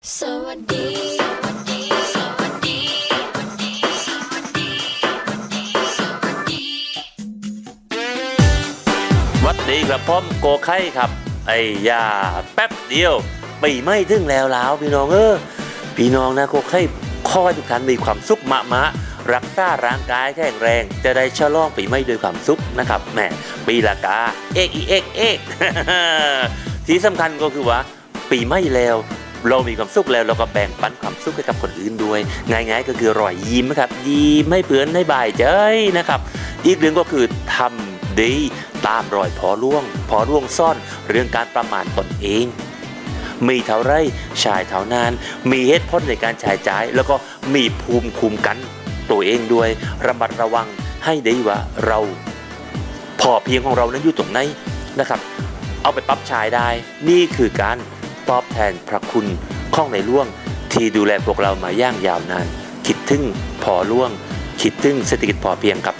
สวัสดีวัดีสวัสดีครับพ่อมโกไข่ครับ ไอ้ยาแป๊บเดียวปีไม่ถึงแล้วแล้วพี่น้องเออพี่น้องนะโกไข่ข้อให้ทุกท่านมีความสุขมะมะ รักษาร่างกายแข็งแรง จะได้ฉลองปีใหม่ด้วยความสุขนะครับแหมปีละกาเอกอีเอกเอกที่สำคัญก็คือว่า ปีใหม่แล้ว เรามีความสุขแล้วเราก็แบ่งปันความสุขให้กับคนอื่นด้วย ง่ายๆ ก็คือรอยยิ้มครับยิ้มให้เพื่อนให้บ่ายใจนะครับ อีกเรื่องก็คือทำดีตามรอยพอล่วง พอล่วงซ่อนเรื่องการประมาณตนเอง มีเท่าไรชายเท่านาน มีเหตุผลในการใช้จ่าย แล้วก็มีภูมิคุ้มกันตัวเองด้วย ระมัดระวังให้ได้ว่าเรา พอเพียงของเรานั้นอยู่ตรงไหนนะครับ เอาไปปรับใช้ได้ นี่คือการ ตอบแทนพระคุณข้องในล่วง ที่ดูแลพวกเรามาย่างยาวนาน คิดถึงพอล่วง คิดถึงเศรษฐกิจพอเพียงกับ